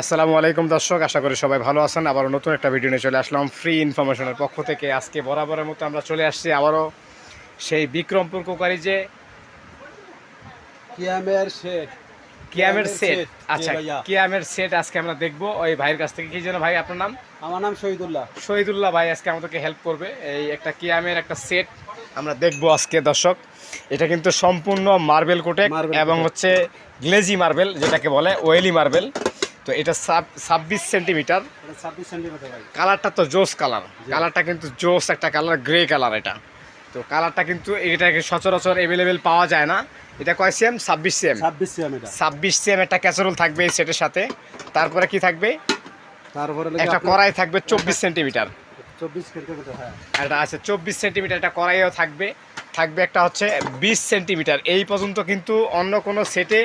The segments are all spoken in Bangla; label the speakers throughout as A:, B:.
A: আসসালামু আলাইকুম দর্শক আশা করি সবাই ভালো আছেন। আবারও নতুন একটা ভিডিও নিয়ে চলে আসলাম ফ্রি ইনফরমেশনের পক্ষ থেকে। আজকে বরাবরের মতো আমরা চলে আসছি আবারও সেই বিক্রমপুর কোকারি যে
B: কিয়ামের
A: কিয়ামের
B: কিয়ামের
A: সেট। আচ্ছা কিয়ামের সেট আজকে আমরা দেখব। ওই ভাইয়ের কাছ থেকে কি যেন ভাই আপনার নাম?
B: আমার নাম শহীদুল্লাহ।
A: শহীদুল্লাহ ভাই আজকে আমাদেরকে হেল্প করবে। এই একটা কিয়ামের একটা সেট আমরা দেখব আজকে দর্শক। এটা কিন্তু সম্পূর্ণ মার্বেল কোটেক এবং হচ্ছে গ্লেজি মার্বেল যেটাকে বলে ওয়েলি মার্বেল তো এটা ছাব্বিশ সেন্টিমিটার।
B: ছাব্বিশ সেন্টিমিটার
A: কালারটা তো জোস কালার। কালারটা কিন্তু জোস একটা কালার গ্রে কালার এটা। তো কালারটা কিন্তু এটাকে সচরাচর অ্যাভেলেবেল পাওয়া যায় না। এটা কয় সিএম? ছাব্বিশ সিএম।
B: ছাব্বিশ সিএম এটা।
A: ছাব্বিশ সিএম একটা ক্যাসারোল থাকবে এই সেটের সাথে। তারপরে কি থাকবে?
B: তারপরে
A: একটা কড়াই থাকবে চব্বিশ সেন্টিমিটার।
B: চব্বিশ সেন্টিমিটার হ্যাঁ।
A: একটা আছে চব্বিশ সেন্টিমিটার একটা কড়াইও থাকবে। থাকবে একটা হচ্ছে বিশ সেন্টিমিটার। এই পর্যন্ত কিন্তু অন্য কোনো সেটে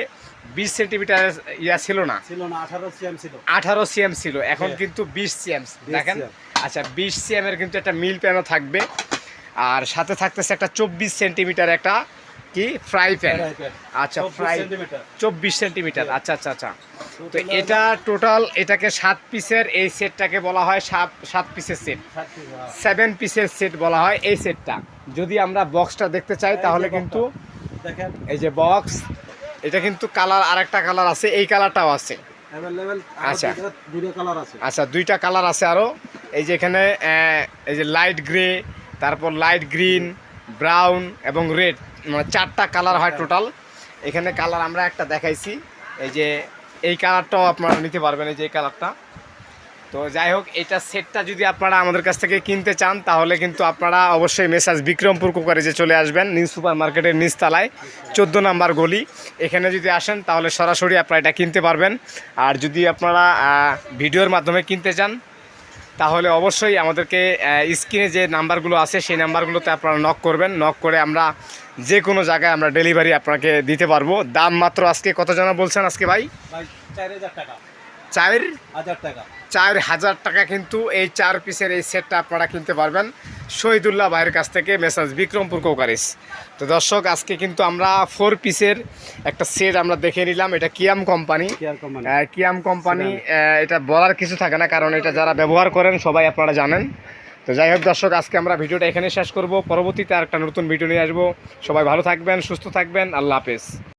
A: বিশ সেন্টিমিটার ইয়া ছিল না।
B: ছিল না আঠারো সিএম ছিল।
A: আঠারো সিএম ছিল এখন
B: হ্যাঁ।
A: কিন্তু বিশ সিএম।
B: 20
A: দেখেন? আচ্ছা বিশ সিএম এর কিন্তু একটা মিল প্যানও থাকবে। আর সাথে থাকতেছে একটা চব্বিশ সেন্টিমিটার একটা কি ফ্রাই প্যান। আচ্ছা ফ্রাই চব্বিশ সেন্টিমিটার। আচ্ছা আচ্ছা আচ্ছা। তো এটা টোটাল এটাকে সাত পিসের এই সেটটাকে বলা হয় সাত সাত পিসের সেট। সেভেন পিসের সেট বলা হয় এই সেটটা। যদি আমরা বক্সটা দেখতে চাই তাহলে কিন্তু
B: দেখেন।
A: এই যে বক্স এটা কিন্তু কালার আরেকটা কালার আছে এই কালারটাও আছে। আচ্ছা।
B: দুটো কালার আছে।
A: আচ্ছা দুইটা কালার আছে আরও এই যে এখানে এই যে লাইট গ্রে তারপর লাইট গ্রিন ব্রাউন এবং রেড মানে চারটা কালার হয় টোটাল এখানে কালার আমরা একটা দেখাইছি। এই যে এই কালারটাও আপনারা নিতে পারবেন এই যে এই কালারটা তো যাই হোক, এটা সেটটা যদি আপনারা আমাদের কাছ থেকে কিনতে চান, তাহলে কিন্তু আপনারা অবশ্যই মেসাজ বিক্রমপুর কুকারে যে চলে আসবেন, নিউ সুপার মার্কেটের নিচতলায়, চোদ্দ নাম্বার গলি। এখানে যদি আসেন, তাহলে সরাসরি আপনারা এটা কিনতে পারবেন। আর যদি আপনারা ভিডিওর মাধ্যমে কিনতে চান, তাহলে অবশ্যই আমাদেরকে স্ক্রিনে যে নাম্বারগুলো আছে, সেই নাম্বারগুলোতে আপনারা নক করবেন। নক করে আমরা যে কোনো জায়গায় আমরা ডেলিভারি আপনাকে দিতে পারব। দাম মাত্র আজকে কত জানা বলছেন আজকে ভাই,
B: চার হাজার টাকা।
A: চার
B: হাজার টাকা।
A: চার হাজার টাকা কিন্তু এই চার পিসের এই সেটটা আপনারা কিনতে পারবেন। শহীদুল্লাহ ভাইয়ের কাছ থেকে মেসাজ বিক্রমপুর কোকারিস। তো দর্শক আজকে কিন্তু আমরা ফোর পিসের একটা সেট আমরা দেখে নিলাম। এটা কিয়াম কোম্পানি কিয়াম কোম্পানি এটা বলার কিছু থাকে না কারণ এটা যারা ব্যবহার করেন সবাই আপনারা জানেন। তো যাই হোক দর্শক আজকে আমরা ভিডিওটা এখানে শেষ করব। পরবর্তীতে আর একটা নতুন ভিডিও নিয়ে আসব। সবাই ভালো থাকবেন সুস্থ থাকবেন। আল্লাহ হাফেজ।